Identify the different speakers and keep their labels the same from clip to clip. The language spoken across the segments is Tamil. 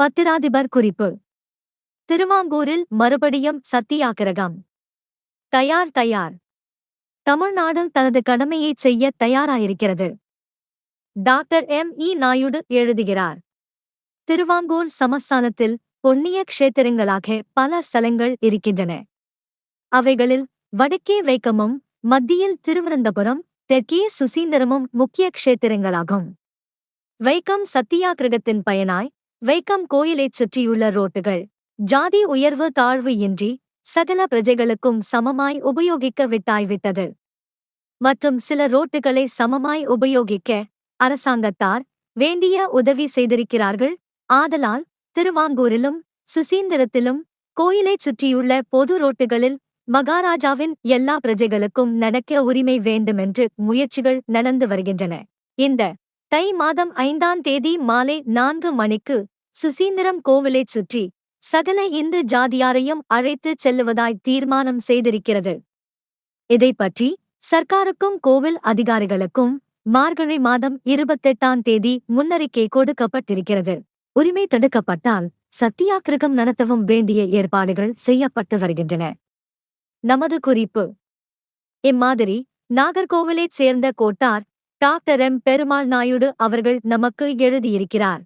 Speaker 1: பத்திராதிபர் குறிப்பு. திருவாங்கூரில் மறுபடியும் சத்தியாகிரகம் தயார் தயார். தமிழ்நாடு தனது கடமையைச் செய்ய தயாராயிருக்கிறது. Doctor M. இ. நாயுடு எழுதுகிறார். திருவாங்கூர் சமஸ்தானத்தில் பொன்னிய க்ஷேத்திரங்களாக பல ஸ்தலங்கள் இருக்கின்றன. அவைகளில் வடக்கே வைக்கமும் மத்தியில் திருவனந்தபுரம் தெற்கே சுசீந்திரமும் முக்கிய க்ஷேத்திரங்களாகும். வைக்கம் சத்தியாகிரகத்தின் பயனாய் வைக்கம் கோயிலைச் சுற்றியுள்ள ரோட்டுகள். ஜாதி உயர்வு தாழ்வு இன்றி சகல பிரஜைகளுக்கும் சமமாய் உபயோகிக்க விட்டாய்விட்டது. மற்றும் சில ரோட்டுகளை சமமாய் உபயோகிக்க அரசாங்கத்தார் வேண்டிய உதவி செய்திருக்கிறார்கள். ஆதலால் திருவாங்கூரிலும் சுசீந்திரத்திலும் கோயிலைச் சுற்றியுள்ள பொது ரோட்டுகளில் மகாராஜாவின் எல்லா பிரஜைகளுக்கும் நடக்க உரிமை வேண்டுமென்று முயற்சிகள் நடந்து வருகின்றன. இந்த தை மாதம் ஐந்தாம் தேதி மாலை நான்கு மணிக்கு சுசீந்திரம் கோவிலைச் சுற்றி சகல இந்து ஜாதியாரையும் அழைத்துச் செல்லுவதாய் தீர்மானம் செய்திருக்கிறது. இதைப்பற்றி சர்க்காருக்கும் கோவில் அதிகாரிகளுக்கும் மார்கழி மாதம் இருபத்தெட்டாம் தேதி முன்னறிக்கை கொடுக்கப்பட்டிருக்கிறது. உரிமை தடுக்கப்பட்டால் சத்தியாகிரகம் நடத்தவும் வேண்டிய ஏற்பாடுகள் செய்யப்பட்டு வருகின்றன. நமது குறிப்பு. இம்மாதிரி நாகர்கோவிலைச் சேர்ந்த கோட்டார் டாக்டர் எம் பெருமாள் நாயுடு அவர்கள் நமக்கு எழுதியிருக்கிறார்.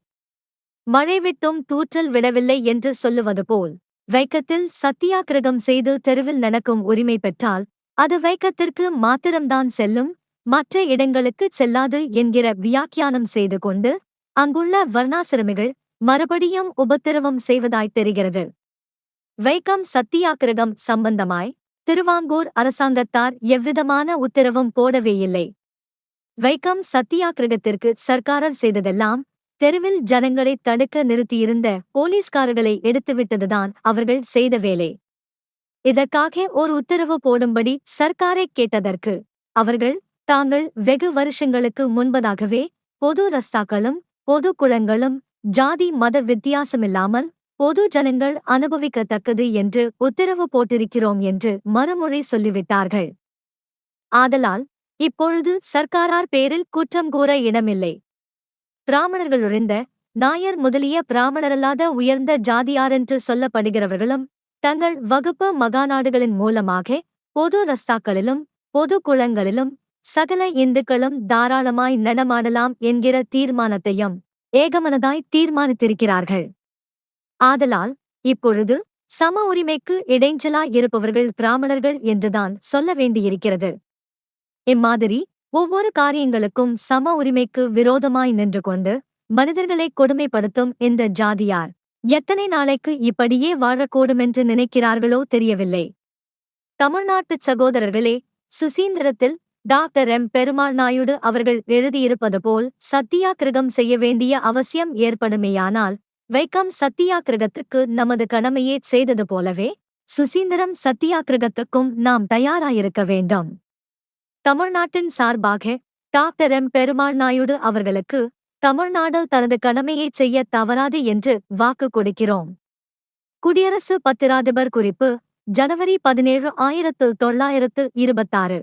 Speaker 1: மழை விட்டும் தூற்றல் விடவில்லை என்று சொல்லுவது போல் வைக்கத்தில் சத்தியாகிரகம் செய்து தெருவில் நடக்கும் உரிமை பெற்றால் அது வைக்கத்திற்கு மாத்திரம்தான் செல்லும் மற்ற இடங்களுக்குச் செல்லாது என்கிற வியாக்கியானம் செய்து கொண்டு அங்குள்ள வர்ணாசிரமிகள் மறுபடியும் உபத்திரவம் செய்வதாய்த் தெரிகிறது. வைக்கம் சத்தியாகிரகம் சம்பந்தமாய் திருவாங்கூர் அரசாங்கத்தார் எவ்விதமான உத்தரவும் போடவேயில்லை. வைக்கம் சத்தியாகிரகத்திற்கு சர்க்காரர் செய்ததெல்லாம் தெருவில் ஜனங்களை தடுக்க நிறுத்தியிருந்த போலீஸ்காரர்களை எடுத்துவிட்டதுதான் அவர்கள் செய்த வேலை. இதற்காக ஓர் உத்தரவு போடும்படி சர்க்காரை கேட்டதற்கு அவர்கள் தாங்கள் வெகு வருஷங்களுக்கு முன்பதாகவே பொது ரஸ்தாக்களும் பொது குளங்களும் ஜாதி மத வித்தியாசமில்லாமல் பொது ஜனங்கள் அனுபவிக்கத்தக்கது என்று உத்தரவு போட்டிருக்கிறோம் என்று மறுமொழி சொல்லிவிட்டார்கள். ஆதலால் இப்பொழுது சர்க்காரார் பேரில் குற்றம் கூற இடமில்லை. பிராமணர்களுழிந்த நாயர் முதலிய பிராமணரல்லாத உயர்ந்த ஜாதியாரென்று சொல்லப்படுகிறவர்களும் தங்கள் வகுப்பு மகாநாடுகளின் மூலமாக பொது ரஸ்தாக்களிலும் பொது குளங்களிலும் சகல இந்துக்களும் தாராளமாய் நடமாடலாம் என்கிற தீர்மானத்தையும் ஏகமனதாய் தீர்மானித்திருக்கிறார்கள். ஆதலால் இப்பொழுது சம உரிமைக்கு இடைஞ்சலாய் இருப்பவர்கள் பிராமணர்கள் என்றுதான் சொல்ல வேண்டியிருக்கிறது. இம்மாதிரி ஒவ்வொரு காரியங்களுக்கும் சம உரிமைக்கு விரோதமாய் நின்று கொண்டு மனிதர்களை கொடுமைப்படுத்தும் இந்த ஜாதியார் எத்தனை நாளைக்கு இப்படியே வாழக்கூடுமென்று நினைக்கிறார்களோ தெரியவில்லை. தமிழ்நாட்டுச் சகோதரர்களே சுசீந்திரத்தில் டாக்டர் எம். பெருமாள் நாயுடு அவர்கள் எழுதியிருப்பது போல் சத்தியாகிரகம் செய்ய வேண்டிய அவசியம் ஏற்படுமேயானால் வைக்கம் சத்தியாகிரகத்துக்கு நமது கடமையே செய்தது போலவே சுசீந்திரம் சத்தியாகிரகத்துக்கும் நாம் தயாராயிருக்க வேண்டும். தமிழ்நாட்டின் சார்பாக டாக்டர் எம். பெருமாள் நாயுடு அவர்களுக்கு தமிழ்நாடு தனது கடமையைச் செய்ய தவறாது என்று வாக்கு கொடுக்கிறோம். குடியரசு பத்திராதிபர் குறிப்பு ஜனவரி பதினேழு ஆயிரத்து தொள்ளாயிரத்து இருபத்தாறு.